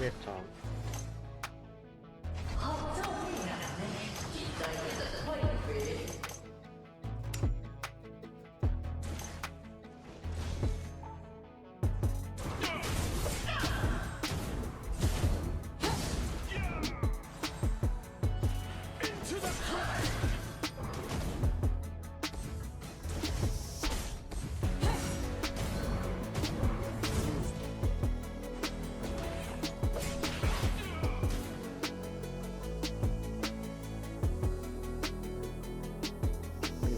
เวทสอง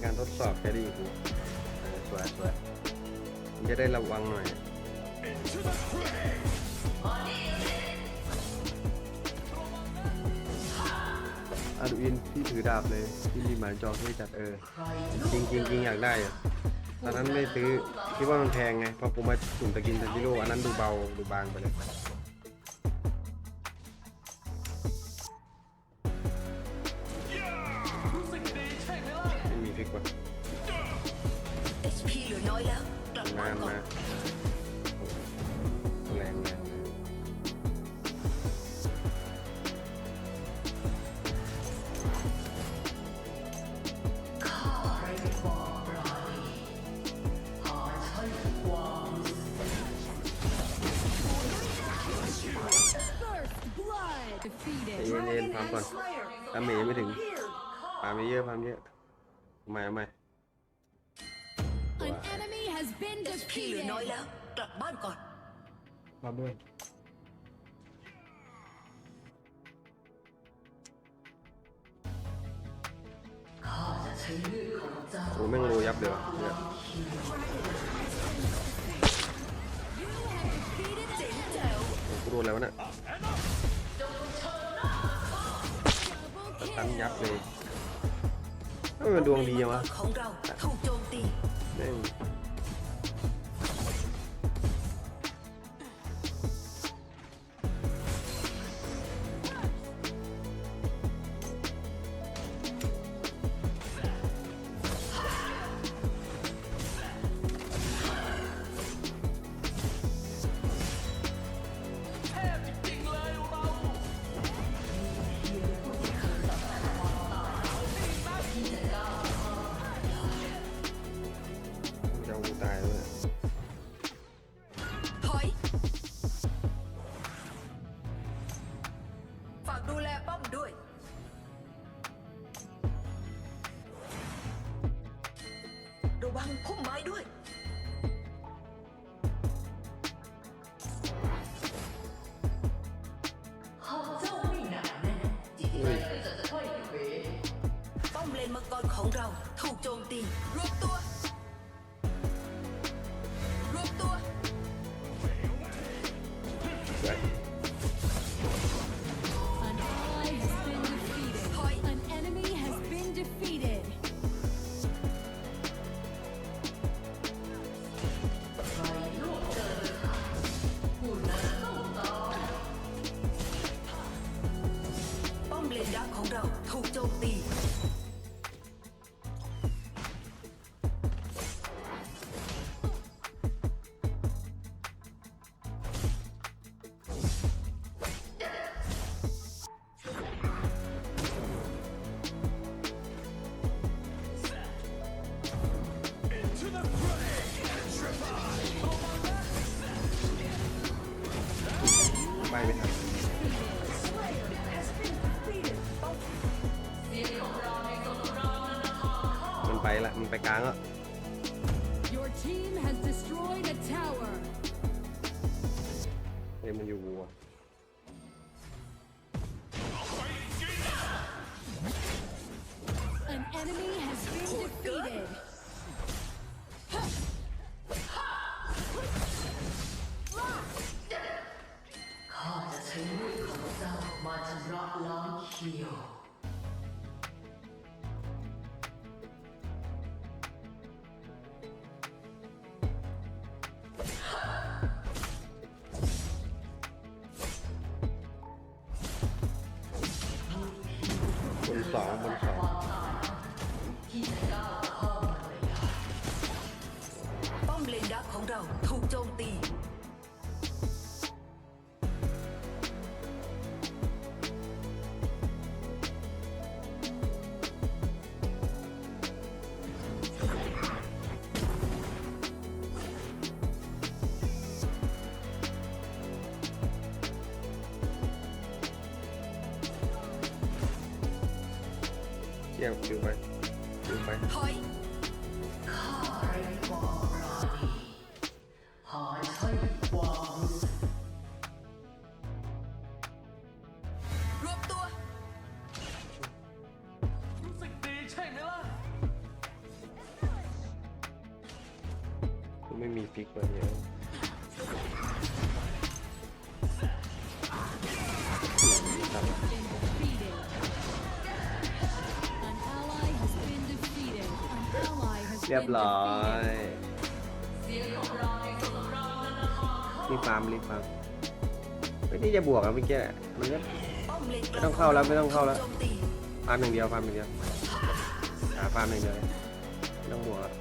การทดสอบแค่ดีกูเออสวยสวยมันจะได้ระวังหน่อยอาดูอินพี่ถือดาบเลยพี่มีหมายจองที่จัดเออจริงจริงจริงอยากได้อะตอนนั้นไม่ซื้อคิดว่ามันแพงไงพอผมมาสุ่มตะกินทันจิโร่อันนั้นดูเบาดูบางไปเลย ไม่มี อ defeated. น้อยแล้ว กลับบ้านก่อน มาด้วยโอ้แม่งโรยับเลยวะเนี่ยโอ้กูโดนอะไรวะเนี่ยตันยับเลยเอ้ยมันดวงดีจังวะของเราถูกโจมตี แม่ง งพุ่มไม้ด้วย ถูกโจมตี ไปละ มันไปกลางแล้ว Your team has destroyed a tower. เฮ้ยมันอยู่วัว บนสอง ดูไปดูไป เรียบร้อยรีบฟาร์มรีบฟาร์มไม่ได้จะบวกอะเมื่อกี้มันก็ป้อมเลนกไม่ต้องเข้าแล้วไม่ต้องเข้าแล้วฟาร์มหนึ่งเดียวฟาร์มหนึ่งเดียวหาฟาร์มหนึ่งเดียวเลยไม่ต้องบวกแล้ว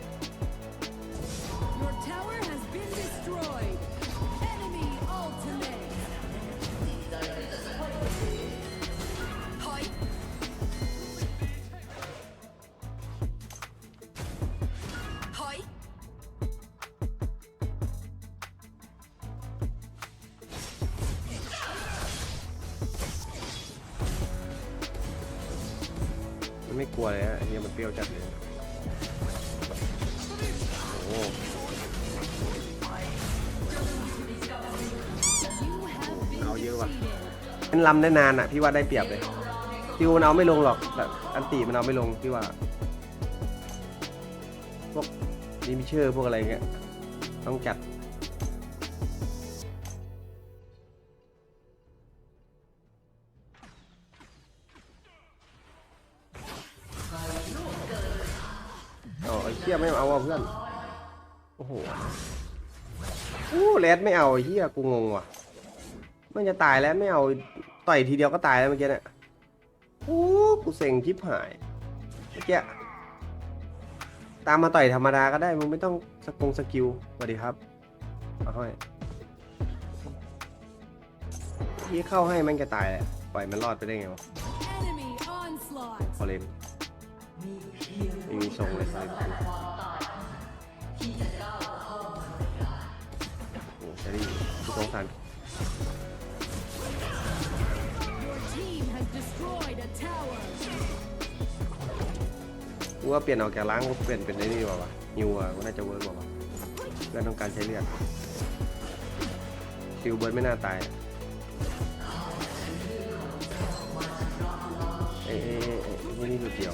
มันไม่กลัวเลยอะเฮียมันเปรี้ยวจัดเลยโอ้ You have been Ao dữ ว่ะ defeated. มันลำได้นานอะ พี่ว่าได้เปรียบเลยคิวมันเอาไม่ลงหรอกแบบอันตีมันเอาไม่ลงพี่ว่าพวกดิมิเชอร์พวกอะไรเงี้ยต้องจัด ไอ้เหี้ยไม่เอาว่ะเพื่อน โอ้โหโอ้แรดไม่เอาไอ้เหี้ยกูงงว่ะมันจะตายแล้วไม่เอาต่อยทีเดียวก็ตายแล้วเมื่อกี้เนี่ยโอ้กูเซ็งชิบหายเมื่อกี้ตามมาต่อยธรรมดาก็ได้มึงไม่ต้องสกงสกิลสวัสดีครับเอาให้ที่เข้าให้มันจะตายแหละปล่อยมันรอดไปได้ไงวะ Enemy onslaught. พอเลน ไม่มีทรงเลยพอเลนกูโอ้จะดีกูสงสาร team has destroyed a tower. กูว่าเปลี่ยนออกจากล้างกูเปลี่ยนเป็นไอ้นี่ดีกว่าวะนิวอะก็น่าจะเวิร์กกว่าวะเพื่อนต้องการใช้เลือดซิลเบิร์ดไม่น่าตายเอ้ยเอ้ยเอ้ยเอ้ยนี่หลุดเดียว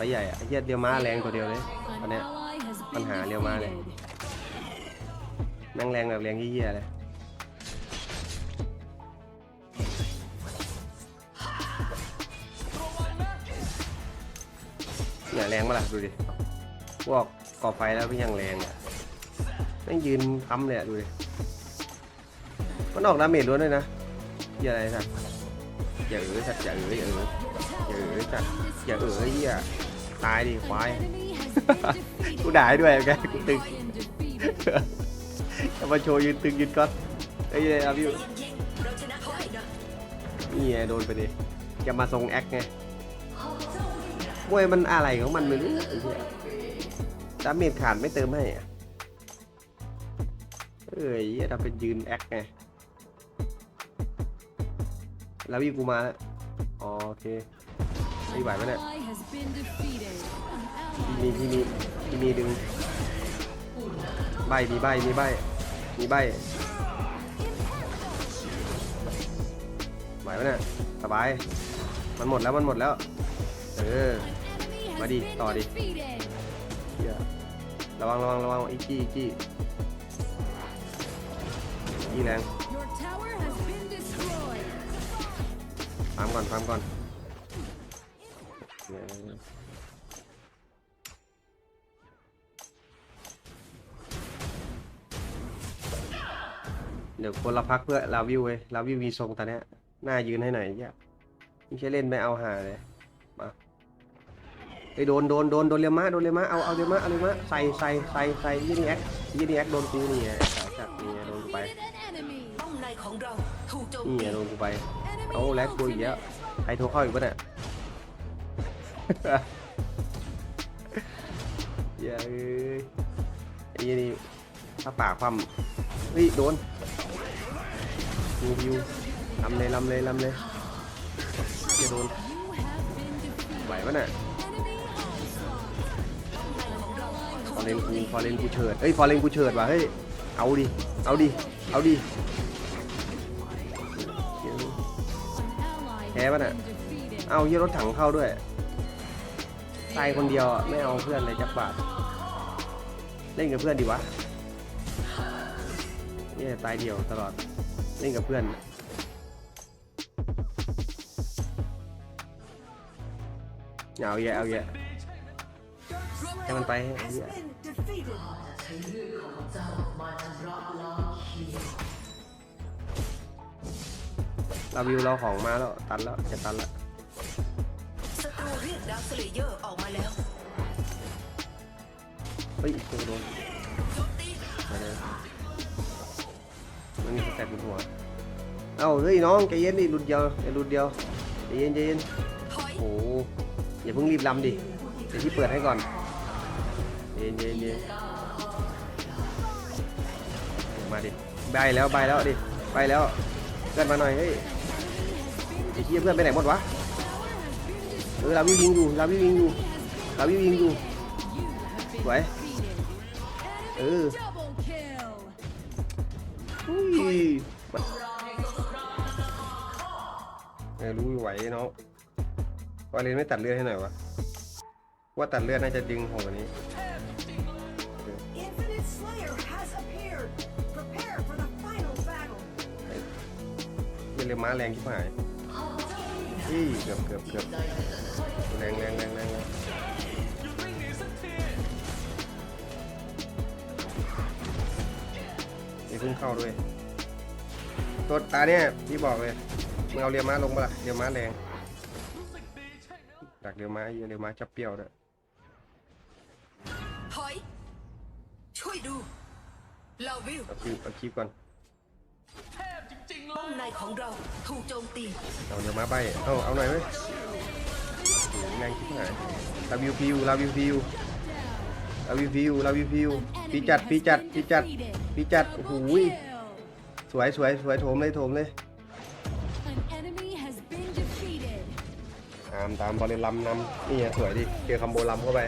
ไปใหญ่อะเฮียเดียวม้าแรงตัวเดียวเลยตอนเนี้ยปัญหาเรียวมาเลยแม่งแรงแบบแรงเฮี้ยเลยเนี่ยแรงมาละดูดิพวกก่อไฟแล้วก็ยังแรงอะแม่งยืนค้ำเลยอะดูดิมันออกดาเมจล้วนด้วยนะเหี้ยอะไรสัตว์อย่าเอ๋ยสัตว์อย่าเอ๋ยอย่าเอ๋ยอย่าเอ๋ยสัตว์อย่าเอ๋ย destroyed. เหี้ย ตายดิควาย An enemy has been defeated. กูด่าให้ด้วยแกกูตึง Been defeated. จะมาโชว์ยืนตึงยืนก๊อตเอ้ยอาบิวใจเย็นๆเราชนะได้นะนี่ไงโดนไปดิจะมาทรงแอคไงมวยมันอะไรของมันไม่รู้ไอ้เหี้ยดาเมจขาดไม่เติมให้อะไปเอ้ยเหี้ยทำเป็นยืนแอคไง แล้ววิวกูมาแล้วอ๋อโอเค ไม่ไหวไหมเนี่ย Ally has been defeated. An ที่ ally มีที่มีที่มีดึง ใบมีใบมีใบมีใบไหวไหมเนี่ยสบาย มันหมดแล้วมันหมดแล้ว เออ enemy has Mari, been tao đi. defeated. เหี้ยระวังระวังระวังอีกกี้อีกกี้อีกกี้แรง Your tower has been destroyed. ฟาร์มก่อนฟาร์มก่อน เดี๋ยวคนละพักเพื่อลาวิวเว้ยลาวิวมีทรงตอนเนี้ยหน้ายืนให้หน่อยเหี้ยไม่ใช่เล่นไม่เอาหาเลยมาไอ้โดนโดนโดนโดนเรียมะโดนเรียมะเอาเอาเรียมะเอาเรียมะใส่ใส่ใส่ใส่ยี่นี่แอคยี่นี่แอคโดนกูนี่ไงสายจัดนี่ไงโดนกูไปนี่ไงโดนกูไปเอาแลกกูอีกแล้วใครโทรเข้าอีกปะเนี่ยอย่าเอ้ยไอ้ยี่นี่ ถ้าปากความเฮ้ย โดนยูยูลำเลยลำเลยลำเลยจะโดน ไหวปะเนี่ยฟอเรนกูฟอเรนกูเฉิดเฮ้ยฟอเรนกูเฉิดว่ะเฮ้ย เอาดิ เอาดิ เอาดิ An ally Thế has bạn ạ. been defeated. เอาเยี่ยรถถังเข้าด้วยตายคนเดียวไม่เอาเพื่อนเลยจักบาทเล่นกับเพื่อนดีวะ นี่ตายเดียวตลอด เล่นกับเพื่อน เอาแย่เอาแย่ให้มันไปไอ้เหี้ยเราวิวเราของมาแล้ว ตันแล้วจะตันแล้วศัตรูเรียกดาวสเลเยอร์ออกมาแล้วเฮ้ยตัวโดนโจมตีมาเลย มันมีสแต็กบนหัว เอ้าเฮ้ยน้องใจเย็นดิรุดเดียวไอ้รุดเดียวใจเย็นใจเย็นโอ้โหอย่าเพิ่งรีบลำดิเดี๋ยวที่เปิดให้ก่อนเย็นเย็นเย็นมาดิใบแล้วใบแล้วดิใบแล้วเพื่อนมาหน่อยเฮ้ยไอ้เหี้ยเพื่อนไปไหนหมดวะเออเราวิวยิงอยู่เราวิวยิงอยู่เราวิวยิงอยู่สวยเออ เออรู้อยู่ไหวเน้องวาเลนไม่ตัดเลือดให้หน่อยวะ ว่าตัดเลือดน่าจะดึงของกว่านี้ Infinite Slayer has appeared. Prepare for the final battle. เป็นเรือม้าแรงที่หายอี้เกือบเกือบเกือบแรงแรงแรงแรงแรงนี่เพิ่งเข้าด้วย ตัวตาเนี่ยพี่บอกเลยมึงเอาเรือม้าลงปะล่ะเรือม้าแรงดักเรือม้าอยู่เรือม้าจับเปรี้ยวด้วยถอยช่วยดูลาวิวเอาคลิปเอาคลิปก่อนป้อมในของเราถูกโจมตีเอาเรือม้าใบเอาเอาหน่อยไหมโอ้โหแรงชิบหายลาวิวพิวลาวิวพิวลาวิวพิวลาวิวพิว An ปี enemy จัด has ปีจัด been ปีจัด defeated. ปีจัดโอ้โห Double ย kill. สวยสวยสวยโถมเลยโถมเลย An enemy has been defeated. ตามตามบอลเลนลำนำนี่ไงสวยดิเจอคัมโบลำเข้าไป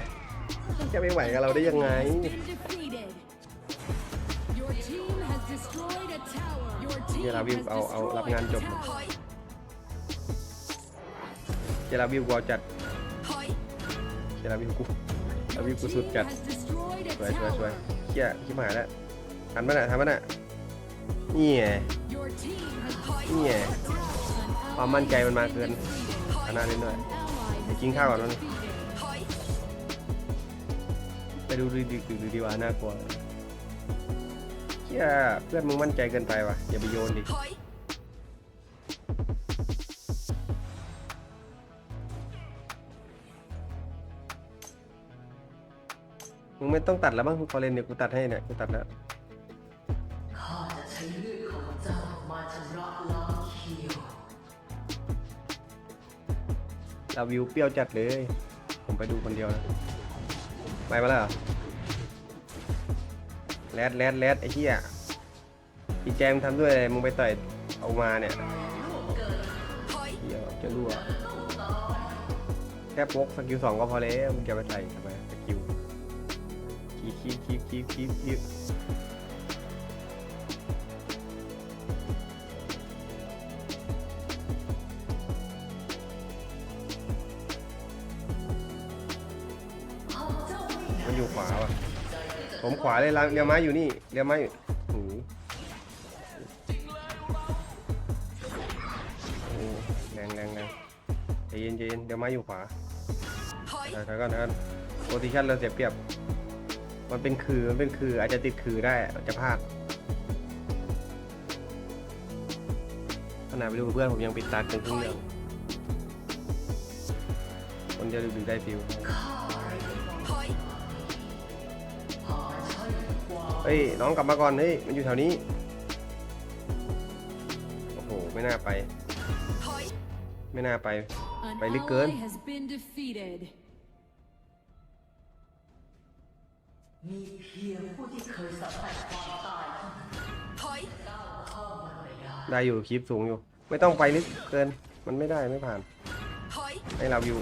จะไม่ไหวกับเราได้ยังไง Has been defeated. Your team has destroyed a tower. Your เจ team ลาวิว has เอาเอารับ destroyed งาน a จบ tower. ถอยเจลาวิวกอจัดถอยเจลาวิวกูลาวิว Your กูสุด team จัด has destroyed a สวยสวยสวย tower. เชี่ยชิบหายแล้วทันปะน่ะทันปะน่ะ นี่ไงนี่ไงความมั่นใจมันมาเกินขนาดนี้หน่อยไปกินข้าวก่อนมัน defeated. ถอยไปดูดีดีดูดีว่าน่ากลัวเชี่ยเพื่อนมึงมั่นใจเกินไปว่ะอย่าไปโยนดิมึงไม่ต้องตัดแล้วมั้งพอเล่นเนี่ยวกูตัดให้เนี่ยกูตัดแล้ว เราวิวเปรี้ยวจัดเลย ผมไปดูคนเดียวนะไปมาแล้วเหรอแรดแรดแรดไอ้เหี้ยอีแจมทำด้วยอะไรมึงไปต่อยเอามาเนี่ยเดี๋ยวจะรั่วแค่พกสกิลสองก็พอแล้วมึงจะไปใส่ทำไมสกิลคีบคีบคีบคีบคีบ มันอยู่ขวาว่ะ ผมขวาเลยละเรียวไม้อยู่นี่เรียวไม้อยู่หูโอ้แรงแรงแรงใจเย็นใจเย็นเรียวไม้อยู่ขวาเดี๋ยวก่อนเดี๋ยวก่อนโพซิชันเราเสียเปรียบ มันเป็นคือ มันเป็นคือ อาจจะติดคือได้อาจจะพลาดขนาดไปดูเพื่อนผมยังปิดตาเกินครึ่งเรื่องคนเดียวดูได้ฟิว เฮ้ยน้องกลับมาก่อนเฮ้ยมันอยู่แถวนี้ โอ้โหไม่น่าไป ไม่น่าไป An Phải lít cơn. ally has been defeated. มีเพียงผู้ที่เคยสัมผัสความตายถอยก้าวเข้ามาไม่ได้ได้อยู่คลิปสูงอยู่ ไม่ต้องไปลึกเกิน มันไม่ได้ไม่ผ่านถอยให้เราอยู่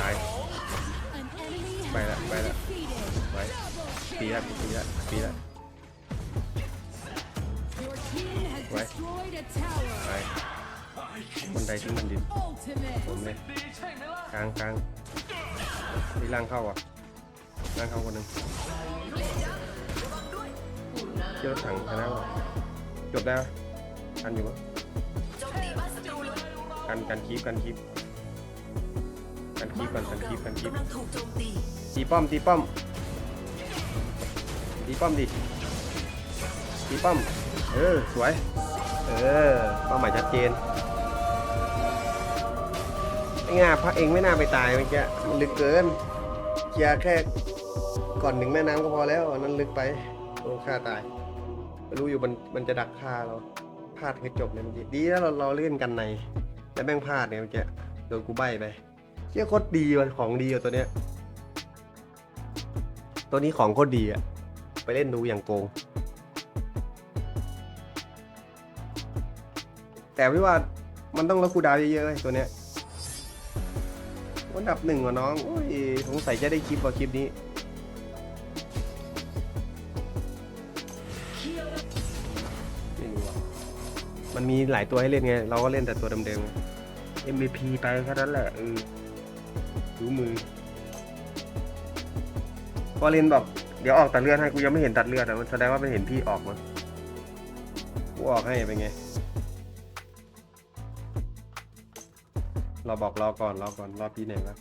ตายไปละไปละไปปีละปีละปีละไว้ไปคนใดที่มันดินผมเลยกลางกลางมีร่างเข้าอะร่างเข้าคนหนึ่งเจ้าถังชนะว่ะจบแล้วทันอยู่ปะกันกันคลิปกันคลิป คีบกันกันคีบกันคีบกำลังถูกโจมตีตีป้อมตีป้อมตีป้อมดิตีป้อมเออสวยเออเป้าหมายชัดเจนไอ้ง่าพักเองไม่น่าไปตายเมื่อกี้มันลึกเกินเคลียร์แค่ก่อนหนึ่งแม่น้ำก็พอแล้วอันนั้นลึกไปโดนฆ่าตายไม่รู้อยู่มันมันจะดักฆ่าเราพลาดคือจบเลยเมื่อกี้ดีแล้วเราเราเล่นกันในแต่แม่งพลาดเนี่ยเมื่อกี้โดนกูใบไป เชี่ยโคตรดีว่ะของดีอะตัวเนี้ย ตัวนี้ของโคตรดีอะ ไปเล่นดูอย่างโกง แต่พี่ว่ามันต้องลดคูดาวเยอะๆเลยตัวเนี้ยอันดับหนึ่งว่ะน้องโอ้ยสงสัยจะได้คลิปว่าคลิปนี้ไม่รู้อะมันมีหลายตัวให้เล่นไง เราก็เล่นแต่ตัวเดิมๆ MVP ไปแค่นั้นแหละเออ รู้มือวอเรนบอกเดี๋ยวออกตัดเลือดให้กูยังไม่เห็นตัดเลือดแต่มันแสดงว่ามันเห็นพี่ออกมั้งกูออกให้เป็นไงเราบอกรอก่อนรอก่อนรอพี่ไหนวะ